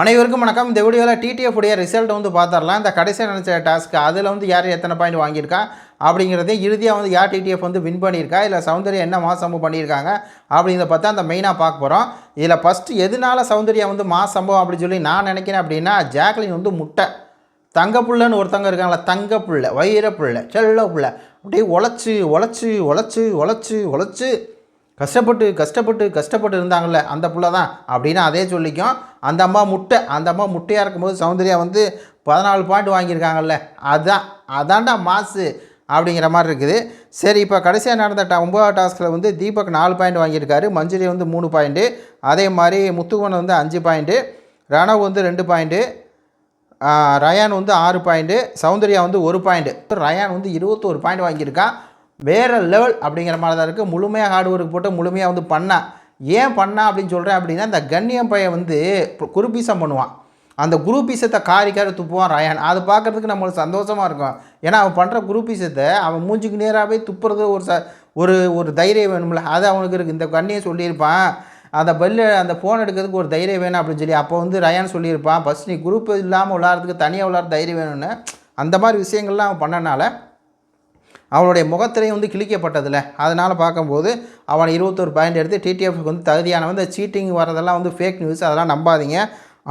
அனைவருக்கும் வணக்கம். இந்த வீடியோவில் டிடிஎஃப் உடைய ரிசல்ட் வந்து பார்த்துடலாம். இந்த கடைசியாக நினச்ச டாஸ்க் அதில் வந்து யார் எத்தனை பாயிண்ட் வாங்கியிருக்கா அப்படிங்கிறதே இறுதியாக வந்து யார் டிடிஎஃப் வந்து வின் பண்ணியிருக்கா? இல்லை சௌந்தர்யா என்ன மாசம்பவம் பண்ணியிருக்காங்க? அப்படிங்கிறத பார்த்தா அந்த மெயினாக பார்க்க போகிறோம் இதில் ஃபஸ்ட்டு எதனால சௌந்தர்யா வந்து மாசம்பவம் அப்படின்னு சொல்லி நான் நினைக்கிறேன் அப்படின்னா ஜாக்லின் வந்து முட்டை. தங்கப்புள்ளன்னு ஒருத்தங்க இருக்காங்களா தங்கப்புள்ள வைரப்புள்ள செல்ல புள்ள அப்படியே உழைச்சி உழைச்சி உழைச்சி உழைச்சி உழைச்சி கஷ்டப்பட்டு கஷ்டப்பட்டு கஷ்டப்பட்டு இருந்தாங்கல்ல அந்த புள்ள தான். அப்படின்னு அதே சொல்லிக்கும். அந்த அம்மா முட்டை அந்த அம்மா முட்டையாக இருக்கும்போது சௌந்தர்யா வந்து பதினாலு பாயிண்ட் வாங்கியிருக்காங்கல்ல அதான் அதான்டா மாசு அப்படிங்கிற மாதிரி இருக்குது. சரி இப்போ கடைசியாக நடந்த டா ஒம்பதாவது டாஸ்கில் வந்து தீபக் நாலு பாயிண்ட் வாங்கியிருக்காரு மஞ்சுரி வந்து மூணு பாயிண்ட்டு அதே மாதிரி முத்துகோன் வந்து அஞ்சு பாயிண்ட்டு ரணவ் வந்து ரெண்டு பாயிண்ட்டு ரயான் வந்து ஆறு பாயிண்ட்டு சௌந்தர்யா வந்து ஒரு பாயிண்ட்டு ரயான் வந்து இருபத்தோரு பாயிண்ட் வாங்கியிருக்கான் வேறு லெவல் அப்படிங்கிற மாதிரி தான் இருக்குது முழுமையாக ஹார்ட் ஒர்க் போட்டு முழுமையாக வந்து பண்ணா. ஏன் பண்ணா அப்படின்னு சொல்கிறேன் அப்படின்னா இந்த கண்ணியம் பையன் வந்து குருபீசம் பண்ணுவான். அந்த குரூப்பீசத்தை காரி காரி துப்புவான் ரயான். அது பார்க்குறதுக்கு நம்மளுக்கு சந்தோஷமாக இருக்கும். ஏன்னா அவன் பண்ணுற குரூப்பீசத்தை அவன் மூஞ்சிக்கு நேராகவே துப்புறது ஒரு ச ஒரு ஒரு தைரியம் வேணும்ல. அது அவனுக்கு இருக்குது இந்த கண்ணியை சொல்லியிருப்பான். அந்த பெல்லு அந்த ஃபோன் எடுக்கிறதுக்கு ஒரு தைரியம் வேணும் அப்படின்னு சொல்லி அப்போ வந்து ரயான் சொல்லியிருப்பான். ஃபஸ்ட் நீ குரூப் இல்லாமல் விளாட்றதுக்கு தனியாக விளாட்ற தைரியம் வேணும்னு. அந்த மாதிரி விஷயங்கள்லாம் அவன் பண்ணனால அவனுடைய முகத்திரையும் வந்து கிழிக்கப்பட்டதில்ல அதனால் பார்க்கும்போது அவன் இருபத்தொரு பாயிண்ட் எடுத்து டிடிஎஃப்க்கு வந்து தகுதியானவன். இந்த சீட்டிங் வரதெல்லாம் வந்து ஃபேக் நியூஸ் அதெல்லாம் நம்பாதீங்க.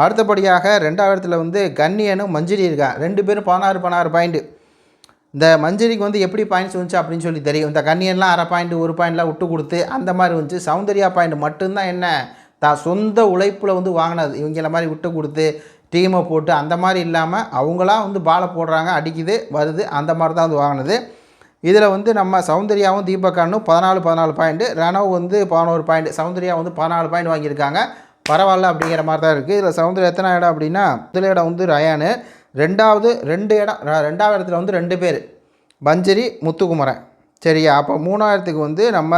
அடுத்தபடியாக ரெண்டாவது இடத்துல வந்து கன்னியனும் மஞ்சிரி இருக்கான் ரெண்டு பேரும் பதினாறு பதினாறு பாயிண்ட்டு இந்த மஞ்சரிக்கு வந்து எப்படி பாயிண்ட்ஸ் வந்துச்சு அப்படின்னு சொல்லி தெரியும். இந்த கன்னியன்லாம் அரை பாயிண்ட் ஒரு பாயிண்ட்லாம் விட்டு கொடுத்து அந்த மாதிரி வந்துச்சு. சௌந்தர்யா பாயிண்ட் மட்டும்தான் என்ன? தான் சொந்த உழைப்பில் வந்து வாங்கினது. இவங்கள மாதிரி விட்டு கொடுத்து டீமை போட்டு அந்த மாதிரி இல்லாமல் அவங்களாம் வந்து பாலை போடுறாங்க அடிக்குது வருது அந்த மாதிரி தான் வந்து வாங்கினது. இதில் வந்து நம்ம சௌந்தர்யாவும் தீபக்கானும் பதினாலு பதினாலு பாயிண்ட்டு ரணவ் வந்து பதினோரு பாயிண்ட் சௌந்தர்யா வந்து பதினாலு பாயிண்ட் வாங்கியிருக்காங்க. பரவாயில்ல அப்படிங்கிற மாதிரி தான் இருக்குது. இதில் சௌந்தர்யா எத்தனை இடம் அப்படின்னா முதல் இடம் வந்து ரயானு ரெண்டாவது ரெண்டு இடம் ர- ரெண்டாவது இடத்துல வந்து ரெண்டு பேர் பஞ்சரி முத்துக்குமரன். சரியா? அப்போ மூணாயிரத்துக்கு வந்து நம்ம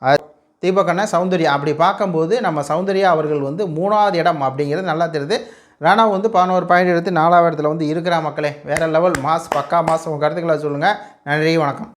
தீபகண்ணன் தீபக்கண்ணன் சௌந்தர்யா. அப்படி பார்க்கும்போது நம்ம சௌந்தர்யா அவர்கள் வந்து மூணாவது இடம் அப்படிங்கிறது நல்லா தெரியுது. ராணா வந்து பதினோரு பாயிண்ட் எடுத்து நாலாவது இடத்துல வந்து இருக்கிற மக்களே. வேறு லெவல் மாஸ் பக்கா மாஸ் உங்கள் கருத்துக்களை சொல்லுங்கள் நன்றி வணக்கம்.